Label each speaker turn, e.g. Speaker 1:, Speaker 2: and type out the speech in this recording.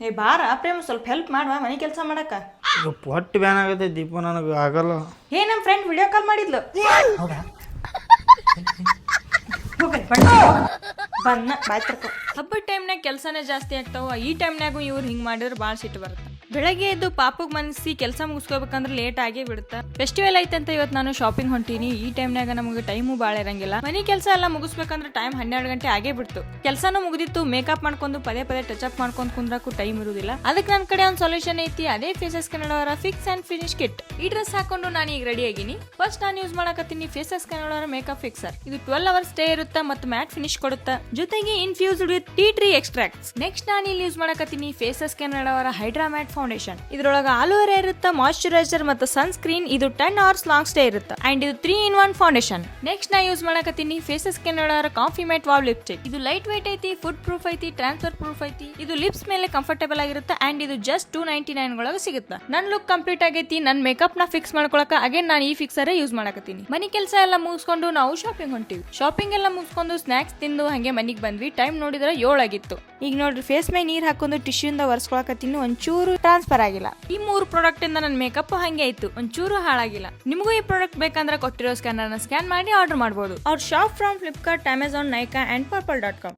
Speaker 1: ಏ ಬಾರ ಪ್ರೇಮ ಸ್ವಲ್ಪ ಹೆಲ್ಪ್ ಮಾಡುವ ಮನೆ ಕೆಲಸ ಮಾಡಕ
Speaker 2: ಪೊಟ್ಟು ಹೊಟ್ಟೆ ಬ್ಯಾನ್ ಆಗತ್ತೆ ದೀಪ ನನಗೆ ಆಗಲ್ಲ.
Speaker 1: ಏ ನಮ್ಮ ಫ್ರೆಂಡ್ ವಿಡಿಯೋ ಕಾಲ್ ಮಾಡಿದ್ಲು.
Speaker 2: ಹೌದಾ?
Speaker 1: ಬನ್ನ
Speaker 3: ಹಬ್ಬದ ಟೈಮ್ನಾಗ ಕೆಲಸನೇ ಜಾಸ್ತಿ ಆಗ್ತಾವ ಈ ಟೈಮ್ನಾಗೂ ಇವ್ರು ಹಿಂಗೆ ಮಾಡಿದ್ರೆ ಭಾಳ ಸಿಟ್ಟು ಬರುತ್ತೆ. ಬೆಳಗ್ಗೆ ಎದ್ದು ಪಾಪಗ್ ಮನಸ್ಸಿ ಕೆಲಸ ಮುಗಿಸ್ಕೋಬೇಕಂದ್ರೆ ಲೇಟ್ ಆಗೇ ಬಿಡುತ್ತೆ. ಫೆಸ್ಟಿವಲ್ ಅಂತ ಇವತ್ತು ನಾನು ಶಾಪಿಂಗ್ ಹೊಂಟೀನಿ. ಈ ಟೈಮ್ನಾಗ ನಮಗೆ ಟೈಮು ಭಾಳ ಇರಂಗಿಲ್ಲ. ಮನೆ ಕೆಲಸ ಎಲ್ಲ ಮುಗಿಸ್ಬೇಕಂದ್ರೆ ಟೈಮ್ ಹನ್ನೆರಡು ಗಂಟೆ ಆಗೇ ಬಿಡ್ತು. ಕೆಲಸನೂ ಮುಗಿದಿತ್ತು. ಮೇಕಪ್ ಮಾಡ್ಕೊಂಡು ಪದೇ ಪದೇ ಟಚ್ ಅಪ್ ಮಾಡ್ಕೊಂಡು ಕುಂದ್ರಕ್ಕೂ ಟೈಮ್ ಇರುವುದಿಲ್ಲ ಅದಕ್ಕೆ ನನ್ನ ಕಡೆ ಒಂದು ಸೊಲ್ಯೂಷನ್ ಐತಿ. ಅದೇ ಫೇಸಸ್ ಕನ್ನಡವರ ಫಿಕ್ಸ್ ಅಂಡ್ ಫಿನಿಶ್ ಕಿಟ್ ಈ ಡ್ರೆಸ್ ಹಾಕೊಂಡು ನಾನು ಈಗ ರೆಡಿ ಆಗಿನಿ. ಫಸ್ಟ್ ನಾನು ಯೂಸ್ ಮಾಡಕತ್ತೀನಿ ಫೇಸಸ್ ಕನ್ನಡವರ ಮೇಕಪ್ ಫಿಕ್ಸರ್ ಇದು ಟ್ವೆಲ್ ಅವರ್ಸ್ ಸ್ಟೇ ಇರುತ್ತೆ ಮತ್ತು ಮ್ಯಾಟ್ ಫಿನಿಶ್ ಕೊಡುತ್ತೆ. ಜೊತೆಗೆ infused with tea tree extracts next ನಾನು ಇಲ್ಲಿ ಯೂಸ್ ಮಾಡಕತ್ತೀನಿ ಫೇಸಸ್ ಕನ್ನಡವರ ಹೈಡ್ರಾ ಮ್ಯಾಟ್ ಫೌಂಡೇಶನ್. ಇದ್ರೊಳಗೆ ಆಲೋವೆರಾ ಇರುತ್ತೆ ಮಾಯಶ್ಚರೈಸರ್ ಮತ್ತು ಸನ್ ಸ್ಕ್ರೀನ್ ಇದು ಟೆನ್ ಅವರ್ಸ್ ಲಾಂಗ್ ಸ್ಟೇ ಇರುತ್ತೆ. ಅಂಡ್ ಇದು three in one foundation. Next ನಾ ಯೂಸ್ ಮಾಡಕತ್ತೀನಿ ಫೇಸಸ್ ಸ್ಕಿನ್ ಒಳಗಾರ ಕಾಫಿ ಮೇಟ್ ವಾವ್ ಲಿಪ್ಸ್ಟಿಕ್. ಇದು ಲೈಟ್ ವೈಟ್ ಐತಿ, ಫುಡ್ ಪ್ರೂಫ್ ಐತಿ, ಟ್ರಾನ್ಸ್ಫರ್ ಪ್ರೂಫ್ ಐತಿ. ಇದು ಲಿಪ್ಸ್ ಮೇಲೆ ಕಂಫರ್ಟೇಬಲ್ ಆಗಿರುತ್ತೆ, ಅಂಡ್ ಇದು ಜಸ್ಟ್ ಟೂ ನೈಂಟಿ ನೈನ್ ಒಳಗೆ ಸಿಗುತ್ತೆ. ನನ್ ಲುಕ್ ಕಂಪ್ಲೀಟ್ ಆಗೈತಿ ನನ್ನ ಮೇಕಪ್ನ ಫಿಕ್ಸ್ ಮಾಡ್ಕೊಳಕ, ಅಗೇನ್ ನಾನು ಈ ಫಿಕ್ಸರ್ ಯೂಸ್ ಮಾಡಕತ್ತೀನಿ. ಮನಿ ಕೆಲಸ ಎಲ್ಲ ಮುಗಿಸ್ಕೊಂಡು ನಾವು ಶಾಪಿಂಗ್ ಹೊಂಟಿವಿ. ಶಾಪಿಂಗ್ ಎಲ್ಲ ಮುಗಿಸ್ಕೊಂಡು ಸ್ನಾಕ್ಸ್ ತಿಂದು ಹಂಗೆ ಮನಿಗೆ ಬಂದ್ವಿ ಟೈಮ್ ನೋಡಿದ್ರೆ ಏಳಾಗಿತ್ತು ಈಗ ನೋಡ್ರಿ ಫೇಸ್ ಮೇಲೆ ನೀರ್ ಹಾಕೊಂಡು ಟಿಶ್ಯೂ ಇಂದ ಒರೆಸ್ಕೊಳಕತ್ತೀನಿ, ಒಂಚೂರು ಟ್ರಾನ್ಸ್ಫರ್ ಆಗಿಲ್ಲ. ಈ ಮೂರು ಪ್ರಾಡಕ್ಟ್ ಇಂದ ನನ್ನ ಮೇಕಪ್ ಹಂಗೆ ಆಯ್ತು. ಒಂಚೂರು ಹಾಳಾಗಿಲ್ಲ. ನಿಮಗೂ ಈ ಪ್ರಾಡಕ್ಟ್ ಬೇಕಂದ್ರೆ ಕೊಟ್ಟಿರೋ ಸ್ಕ್ಯಾನರ್ ಸ್ಕ್ಯಾನ್ ಮಾಡಿ ಆರ್ಡರ್ ಮಾಡಬಹುದು ಅವ್ರ shop from Flipkart Amazon Nykaa and purple dot com